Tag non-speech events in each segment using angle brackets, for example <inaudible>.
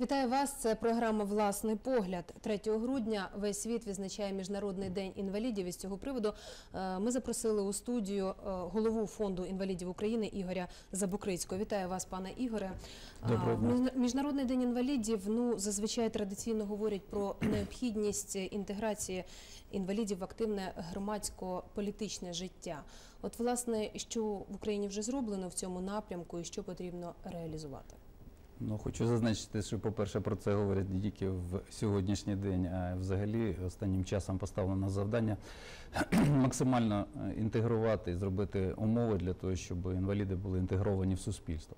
Вітаю вас. Це програма Власний погляд. 3 грудня весь світ відзначає Міжнародний день інвалідів. І з цього приводу е, ми запросили у студію е, голову фонду інвалідів України Ігоря Забукрицького. Вітаю вас, пане Ігоре. Доброго дня. Міжнародний день інвалідів. Ну зазвичай традиційно говорять про необхідність інтеграції інвалідів в активне громадсько-політичне життя. От, власне, що в Україні вже зроблено в цьому напрямку, і що потрібно реалізувати. Ну, хочу зазначити, що, по-перше, про це говорять не тільки в сьогоднішній день, а взагалі останнім часом поставлено завдання <clears throat> максимально е, інтегрувати і зробити умови для того, щоб інваліди були інтегровані в суспільство.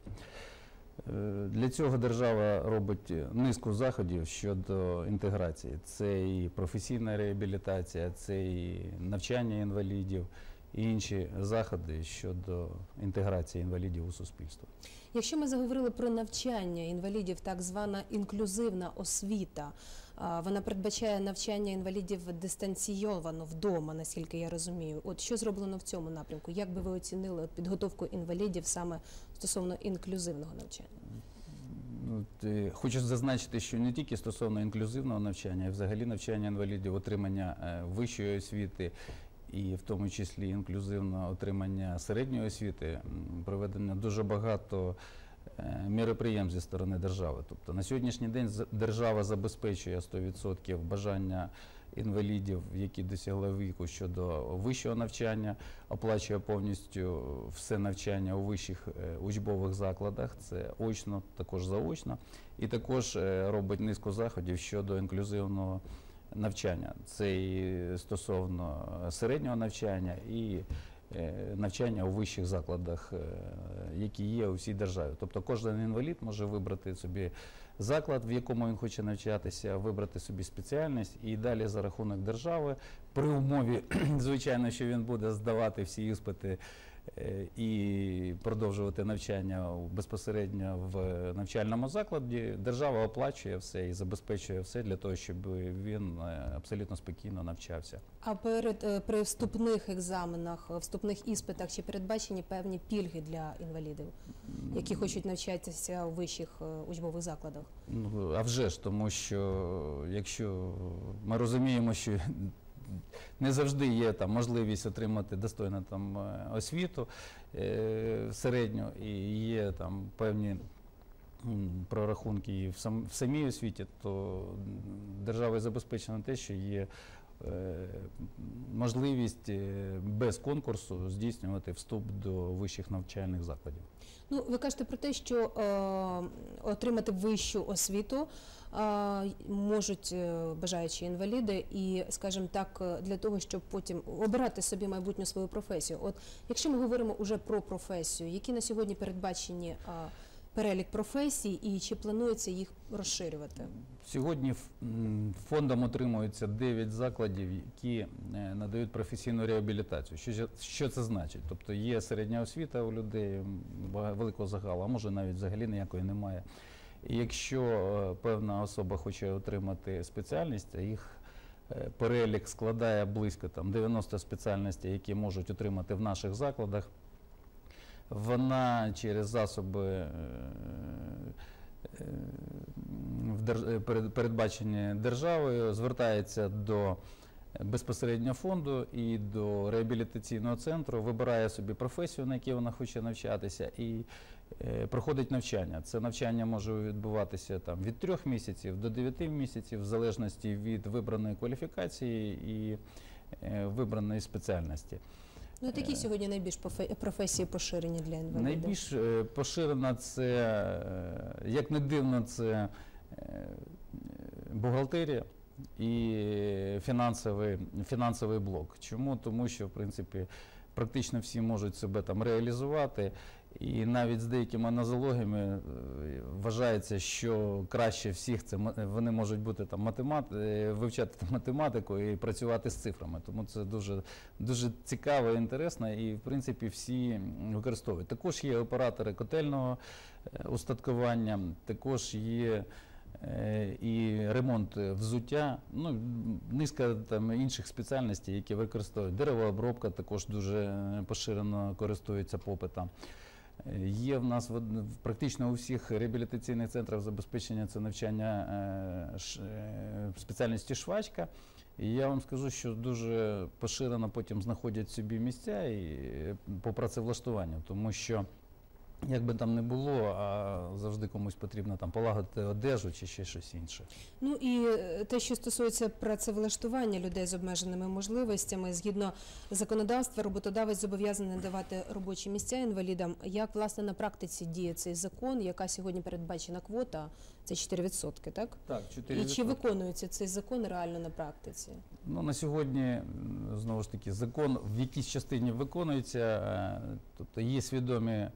Е, Для цього держава робить низку заходів щодо інтеграції. Це і професійна реабілітація, це і навчання інвалідів, і інші заходи щодо інтеграції інвалідів у суспільство. Якщо ми заговорили про навчання інвалідів, так звана інклюзивна освіта, вона передбачає навчання інвалідів дистанційовано вдома, наскільки я розумію. От що зроблено в цьому напрямку? Як би ви оцінили підготовку інвалідів саме стосовно інклюзивного навчання? Ну, Хочу зазначити, що не тільки стосовно інклюзивного навчання, а й взагалі навчання інвалідів, отримання е, вищої освіти, і в тому числі інклюзивного отримання середньої освіти, проведено дуже багато е, міроприємств зі сторони держави. Тобто на сьогоднішній день держава забезпечує 100% бажання інвалідів, які досягли віку щодо вищого навчання, оплачує повністю все навчання у вищих е, учбових закладах. Це очно, також заочно, і також е, робить низку заходів щодо інклюзивного навчання. Це і стосовно середнього навчання і е, навчання у вищих закладах, е, які є у всій державі. Тобто кожен інвалід може вибрати собі заклад, в якому він хоче навчатися, вибрати собі спеціальність і далі за рахунок держави, при умові, <clears throat> звичайно, що він буде здавати всі іспити і продовжувати навчання безпосередньо в навчальному закладі. Держава оплачує все і забезпечує все для того, щоб він е, абсолютно спокійно навчався. А перед е, при вступних екзаменах, е, вступних іспитах чи передбачені певні пільги для інвалідів, які хочуть навчатися у вищих е, учбових закладах? Ну, а вже ж, тому що якщо ми розуміємо, що не завжди є там можливість отримати достойну там е, освіту е, середню, і є там певні прорахунки і в, сам, в самій освіті, то держава забезпечена те, що є можливість е, без конкурсу здійснювати вступ до вищих навчальних закладів. Ну, ви кажете про те, що е, отримати вищу освіту е, можуть е, бажаючі інваліди, і, скажімо так, е, для того, щоб потім обирати собі майбутню свою професію. От якщо ми говоримо уже про професію, які на сьогодні передбачені е, перелік професій, і чи планується їх розширювати? Сьогодні фондом отримується 9 закладів, які е, надають професійну реабілітацію. Що, це значить? Тобто є середня освіта у людей великого загалу, а може навіть взагалі ніякої немає. Якщо е, певна особа хоче отримати спеціальність, їх е, перелік складає близько там, 90 спеціальностей, які можуть отримати в наших закладах, вона через засоби е, е, е, перед- передбачені державою, звертається до безпосередньо фонду і до реабілітаційного центру, вибирає собі професію, на якій вона хоче навчатися, і проходить навчання. Це навчання може відбуватися там від трьох місяців до дев'яти місяців, в залежності від вибраної кваліфікації і вибраної спеціальності. Ну, от які сьогодні найбільш профе- професії поширені для інвалідів? Найбільш е, поширена це, е, як не дивно, це е, бухгалтерія і фінансовий, фінансовий блок. Чому? Тому що, в принципі, практично всі можуть себе там реалізувати. І навіть з деякими нозологіями е, вважається, що краще всіх це вони можуть бути там математ, е, вивчати математику і працювати з цифрами. Тому це дуже, дуже цікаво і інтересно, і в принципі всі використовують. Також є оператори котельного е, устаткування, також є. І ремонт взуття, ну низка там інших спеціальностей, які використовують. Деревообробка також дуже поширено користується попитом. Є в нас в практично у всіх реабілітаційних центрах забезпечення це навчання е, е, спеціальності швачка. І я вам скажу, що дуже поширено потім знаходять собі місця і е, по працевлаштуванню, тому що як би там не було, а завжди комусь потрібно там полагодити одежу чи ще щось інше. Ну і е, те, що стосується працевлаштування людей з обмеженими можливостями, згідно законодавства, роботодавець зобов'язаний давати робочі місця інвалідам. Як власне на практиці діє цей закон, яка сьогодні передбачена квота? Це 4%, так? Так, І чи виконується цей закон реально на практиці? Ну, на сьогодні, знову ж таки, закон в якійсь частині виконується. е, Тобто є свідомі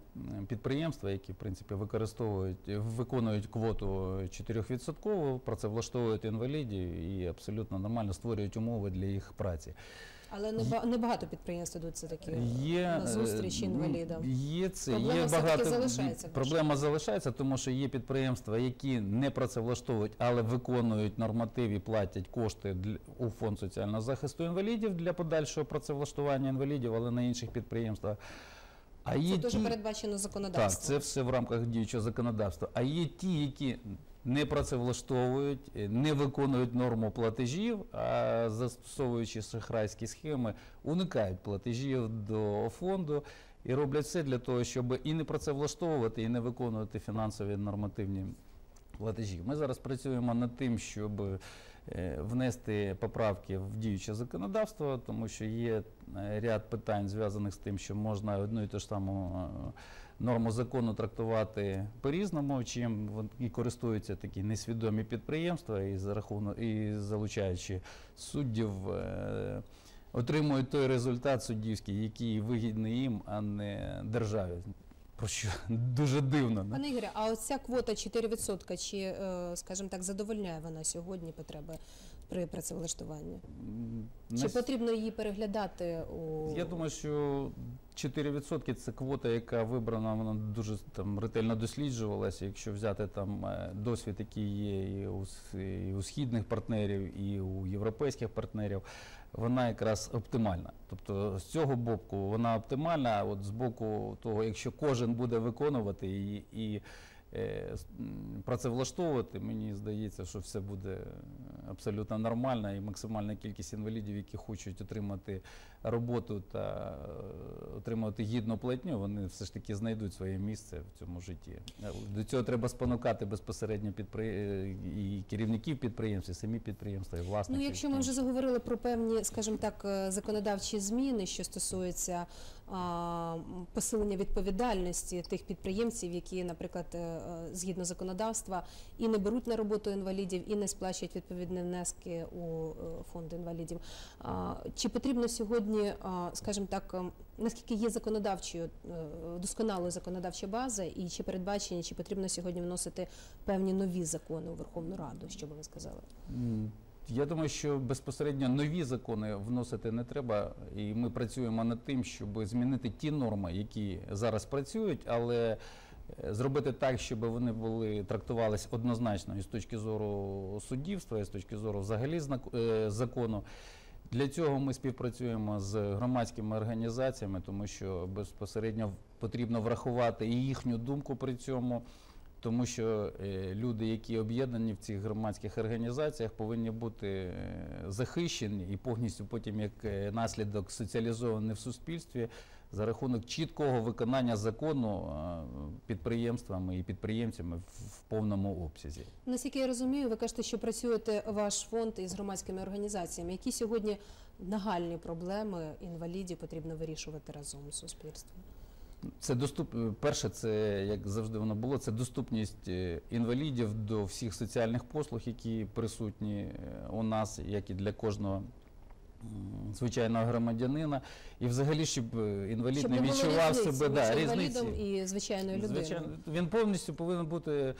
підприємства, які, в принципі, використовують, е, виконують квоту 4%, працевлаштовують інвалідів і абсолютно нормально створюють умови для їх праці. Але не ба- небагато підприємств ідуть це такі Є, на зустріч е, інвалідам. Є це, Проблема є багато залишається, проблема залишається, тому що є підприємства, які не працевлаштовують, але виконують норматив і платять кошти у фонд соціального захисту інвалідів для подальшого працевлаштування інвалідів, але на інших підприємствах. А Це є дуже ті, передбачено так, це все в рамках діючого законодавства. А є ті, які не працевлаштовують, не виконують норму платежів, а застосовуючи шахрайські схеми, уникають платежів до фонду і роблять все для того, щоб і не працевлаштовувати, і не виконувати фінансові нормативні платежі. Ми зараз працюємо над тим, щоб е, внести поправки в діюче законодавство, тому що є е, ряд питань зв'язаних з тим, що можна одну і ту ж саму е, норму закону трактувати по-різному, чим і користуються такі несвідомі підприємства і за рахунок і залучаючи суддів. е, Отримують той результат суддівський, який вигідний їм, а не державі. Про що дуже дивно. Пане Ігоря, а оця квота 4%, чи, е, скажімо так, задовольняє вона сьогодні потреби при працевлаштуванні? М, Чи потрібно її переглядати у Я думаю, що 4% це квота, яка вибрана, вона дуже там ретельно досліджувалася. Якщо взяти там е, досвід, який є і у, і у східних партнерів, і у європейських партнерів, вона якраз оптимальна. Тобто з цього боку вона оптимальна, от з боку того, якщо кожен буде виконувати і, і працевлаштовувати, мені здається, що все буде абсолютно нормально і максимальна кількість інвалідів, які хочуть отримати роботу та е, отримувати гідну платню, вони все ж таки знайдуть своє місце в цьому житті. Е, До цього треба спонукати безпосередньо підпри... е, і керівників підприємств, і самі підприємства, і власників. Ну, якщо ми вже заговорили про певні, скажімо так, законодавчі зміни, що стосуються а, посилення відповідальності тих підприємців, які, наприклад, згідно законодавства, і не беруть на роботу інвалідів, і не сплачують відповідні внески у фонд інвалідів. А, Чи потрібно сьогодні, а, скажімо так, ем, наскільки є законодавчою е, досконалою законодавча база, і чи передбачені, чи потрібно сьогодні вносити певні нові закони у Верховну Раду? Що би ви сказали? Я думаю, що безпосередньо нові закони вносити не треба, і ми працюємо над тим, щоб змінити ті норми, які зараз працюють, але е, зробити так, щоб вони були трактувались однозначно і з точки зору суддівства, і з точки зору взагалі е, закону. Для цього ми співпрацюємо з громадськими організаціями, тому що безпосередньо потрібно врахувати і їхню думку при цьому. Тому що е, люди, які об'єднані в цих громадських організаціях, повинні бути е, захищені і повністю потім як е, наслідок соціалізовані в суспільстві за рахунок чіткого виконання закону е, підприємствами і підприємцями в, повному обсязі. Наскільки я розумію, ви кажете, що працюєте ваш фонд із громадськими організаціями. Які сьогодні нагальні проблеми інвалідів потрібно вирішувати разом з суспільством? Це доступ... Перше, це як завжди воно було, це доступність е, інвалідів до всіх соціальних послуг, які присутні е, у нас, як і для кожного звичайного громадянина. І взагалі, щоб е, інвалід Щоб не відчував різниці себе да, різниці. і звичайною людиною. Звичайно, він повністю повинен бути е,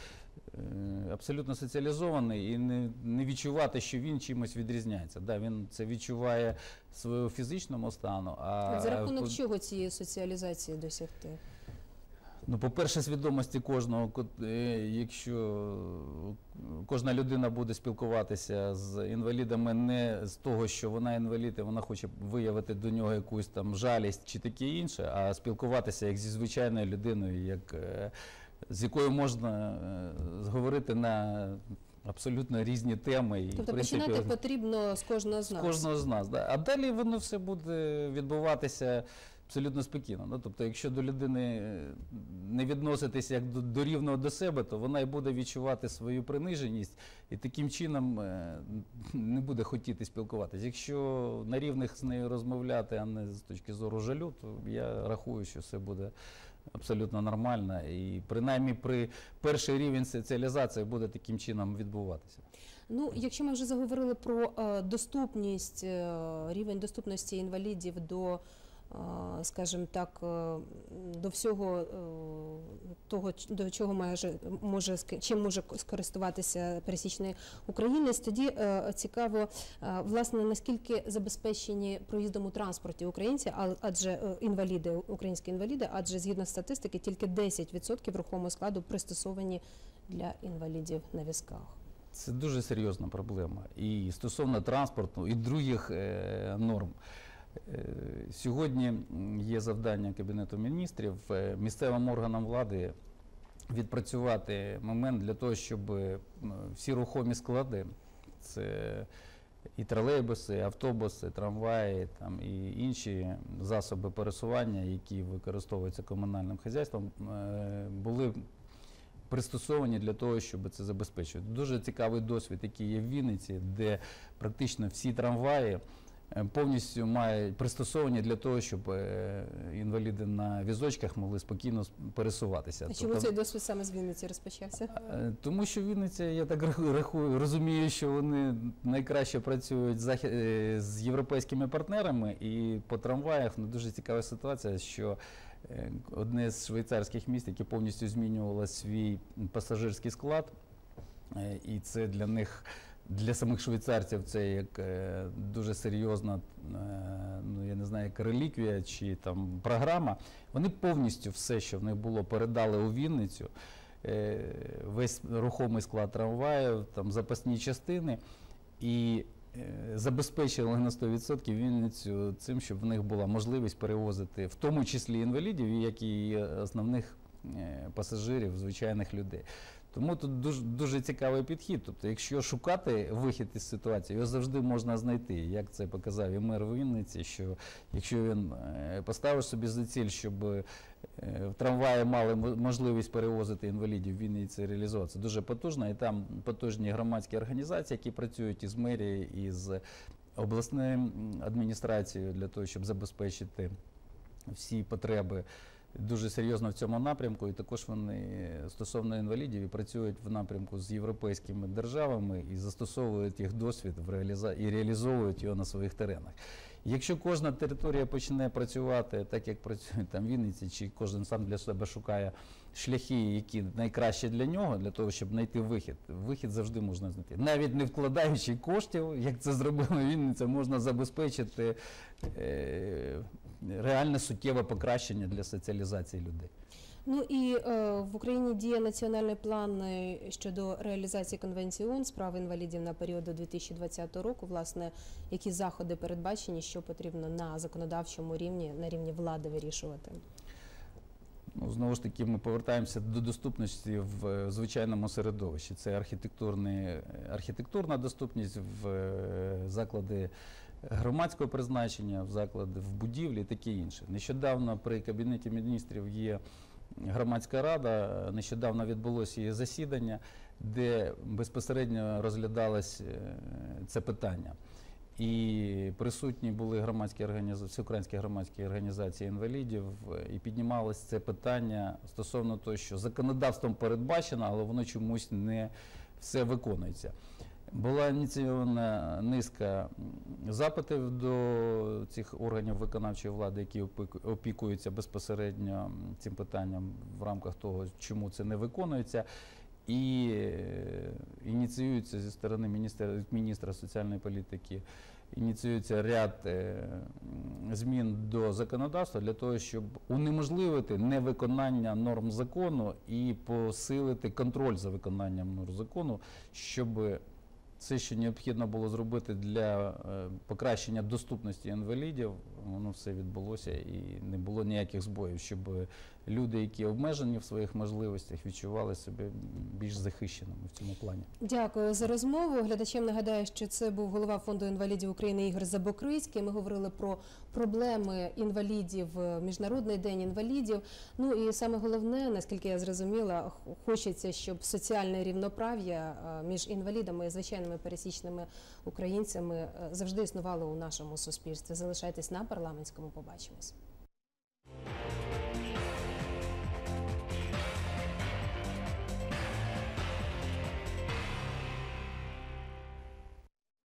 абсолютно соціалізований і не, не відчувати, що він чимось відрізняється. Да, він це відчуває свого фізичному стану. А за рахунок чого цієї соціалізації досягти? Ну, по-перше, свідомості кожного, е, якщо кожна людина буде спілкуватися з інвалідами не з того, що вона інвалід, і вона хоче виявити до нього якусь там жалість чи таке інше, а спілкуватися як зі звичайною людиною, як, е, з якою можна е, зговорити на абсолютно різні теми. І, Тобто принципі, починати потрібно з кожного з з кожного з нас. Да. А далі воно все буде відбуватися абсолютно спокійно. Ну, тобто, якщо до людини е, не відноситися як до, до рівного до себе, то вона і буде відчувати свою приниженість і таким чином е, не буде хотіти спілкуватися. Якщо на рівних з нею розмовляти, а не з точки зору жалю, то я рахую, що все буде. Абсолютно нормально, і принаймні при перший рівень соціалізації буде таким чином відбуватися. Ну, якщо ми вже заговорили про е, доступність, рівень доступності інвалідів до, скажімо так, е, до всього е, того, до чого може, може чим може скористуватися пересічний українець, тоді е, цікаво, власне, наскільки забезпечені проїздом у транспорті українці, адже інваліди, українські інваліди, адже згідно статистики, тільки 10% рухомого складу пристосовані для інвалідів на візках. Це дуже серйозна проблема. І стосовно транспорту, і других норм. Е, сьогодні є завдання Кабінету міністрів е, місцевим органам влади відпрацювати момент для того, щоб всі рухомі склади, це і тролейбуси, і автобуси, трамваї там, і інші засоби пересування, які використовуються комунальним хазяйством, е, були пристосовані для того, щоб це забезпечувати. Дуже цікавий досвід, який є в Вінниці, де практично всі трамваї е, повністю мають пристосовані для того, щоб е, інваліди на візочках могли спокійно пересуватися. А чому Тобто, цей досвід саме з Вінниці розпочався? Е, Тому що Вінниця, я так рахую, розумію, що вони найкраще працюють з, е, європейськими партнерами, і по трамваях ну, дуже цікава ситуація, що е, одне з швейцарських міст, яке повністю змінювало свій пасажирський склад, е, і це для них. Для самих швейцарців це як е, дуже серйозна, е, ну я не знаю, як реліквія чи там програма. Вони повністю все, що в них було, передали у Вінницю е, весь рухомий склад трамваїв, там запасні частини і забезпечили на 100% Вінницю цим, щоб в них була можливість перевозити в тому числі інвалідів, як і основних пасажирів, звичайних людей. Тому тут дуже, дуже цікавий підхід. Тобто, якщо шукати вихід із ситуації, його завжди можна знайти. Як це показав і мер Вінниці, що якщо він е, поставив собі за ціль, щоб е, в трамваї мали можливість перевозити інвалідів, він і це реалізував. Це дуже потужно. І там потужні громадські організації, які працюють із мерією, із обласною адміністрацією для того, щоб забезпечити всі потреби. Дуже серйозно в цьому напрямку, і також вони стосовно інвалідів і працюють в напрямку з європейськими державами і застосовують їх досвід в реаліза... і реалізовують його на своїх теренах. Якщо кожна територія почне працювати так, як працює там Вінниці, чи кожен сам для себе шукає шляхи, які найкращі для нього, для того, щоб знайти вихід, вихід завжди можна знайти. Навіть не вкладаючи коштів, як це зробила Вінниця, можна забезпечити е, реальне суттєве покращення для соціалізації людей. Ну і е, в Україні діє національний план е, щодо реалізації конвенції ООН з прав інвалідів на період до 2020 року. Власне, які заходи передбачені, що потрібно на законодавчому рівні, на рівні влади вирішувати? Ну, знову ж таки, ми повертаємося до доступності в е, звичайному середовищі. Це архітектурна доступність в е, заклади громадського призначення, в заклади в будівлі і таке інше. Нещодавно при Кабінеті міністрів є громадська рада, нещодавно відбулося її засідання, де безпосередньо розглядалось е, це питання. І присутні були громадські організації, всеукраїнські громадські організації інвалідів, е, і піднімалось це питання стосовно того, що законодавством передбачено, але воно чомусь не все виконується. Була ініційована низка запитів до цих органів виконавчої влади, які опіку- опікуються безпосередньо цим питанням в рамках того, чому це не виконується. І е, ініціюється зі сторони міністра, міністра соціальної політики ініціюється ряд е, змін до законодавства для того, щоб унеможливити невиконання норм закону і посилити контроль за виконанням норм закону, щоб все, що необхідно було зробити для е, покращення доступності інвалідів, воно все відбулося і не було ніяких збоїв, щоб люди, які обмежені в своїх можливостях, відчували себе більш захищеними в цьому плані. Дякую за розмову. Глядачам нагадаю, що це був голова фонду інвалідів України Ігор Забокрицький. Ми говорили про проблеми інвалідів, Міжнародний день інвалідів. Ну і саме головне, наскільки я зрозуміла, хочеться, щоб соціальне рівноправ'я е, між інвалідами і звичайними пересічними українцями е, завжди існувало у нашому суспільстві. Залишайтесь на парламентському. Побачимось.